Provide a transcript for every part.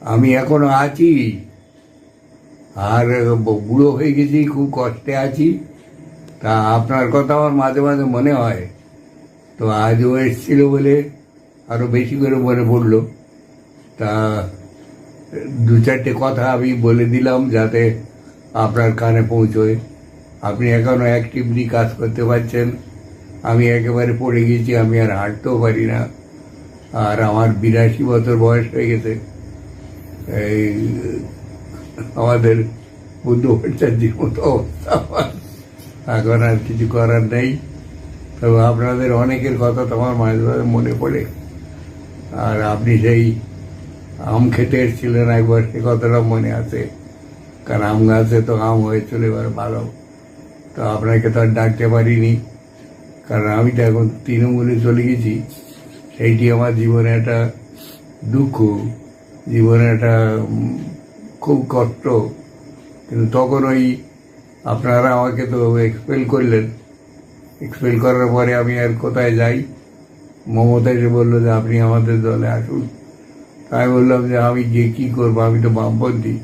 আমি এখনও আছি। আর বুড়ো হয়ে গেছি, খুব কষ্টে আছি। তা আপনার কথা আমার মাঝে মাঝে মনে হয়। তো আজও এসেছিল বলে আরও বেশি করে মনে পড়ল। তা দু চারটে কথা আমি বলে দিলাম যাতে আপনার কানে পৌঁছয়। আপনি এখনও অ্যাক্টিভলি কাজ করতে পারছেন। আমি একেবারে পড়ে গেছি, আমি আর হাঁটতেও পারি না। আর আমার বিরাশি বছর বয়স হয়ে গেছে। এই, আমাদের বুদ্ধ ভট্টাচার্যের মতো অবস্থা এখন আর কিছু করার নেই। তবে আপনাদের অনেকের কথা তো আমার মাঝে মাঝে মনে পড়ে। আর আপনি সেই আম খেতে এসেছিলেন একবার, সে কথাটা মনে আছে। কারণ আম গাছে তো আম হয়েছিল, এবার ভালো। তো আপনাকে তো আর ডাকতে পারিনি। কারণ আমি তো এখন তৃণমূলে চলে গেছি। সেইটি আমার জীবনে একটা দুঃখ। জীবনে একটা খুব কষ্ট। কিন্তু তখন ওই আপনারা আমাকে তো এক্সপেল করলেন। এক্সপেল করার পরে আমি আর কোথায় যাই? মমতা এসে বলল যে, আপনি আমাদের দলে আসুন। তাই বললাম যে, আমি গিয়ে কী করব? আমি তো বামপন্থী।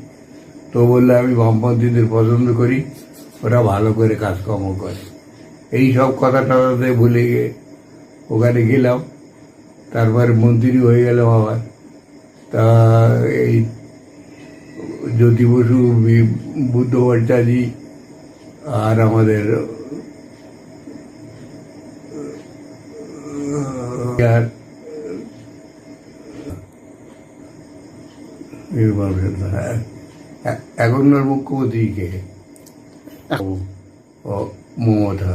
তো বলল, আমি বামপন্থীদের পছন্দ করি। ওরা ভালো করে কাজকর্ম করে। এই সব কথাটা ভুলে গিয়ে ওখানে গেলাম। তারপরে মন্ত্রী হয়ে গেলাম আবার। তা এই জ্যোতি বসু বুদ্ধ ভট্টাচার্য আর আমাদের এখনকার মুখ্যমন্ত্রী কে? মমতা।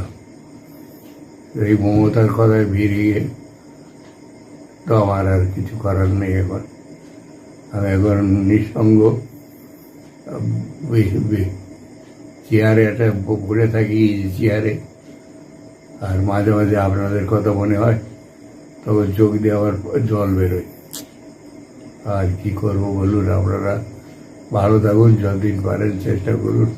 এই মমতার কথায় বেরিয়ে তো আমার আর কিছু করার নেই এখন। আমি একবার নিঃসঙ্গ চেয়ারে একটা ঘুরে থাকি চেয়ারে, আর মাঝে মাঝে আপনাদের কথা মনে হয় তখন চোখ দিয়ে আবার জল বেরোয়। আর কি করব বলুন আপনারা? ভালো থাকুন, যতদিন পারেন চেষ্টা করুন।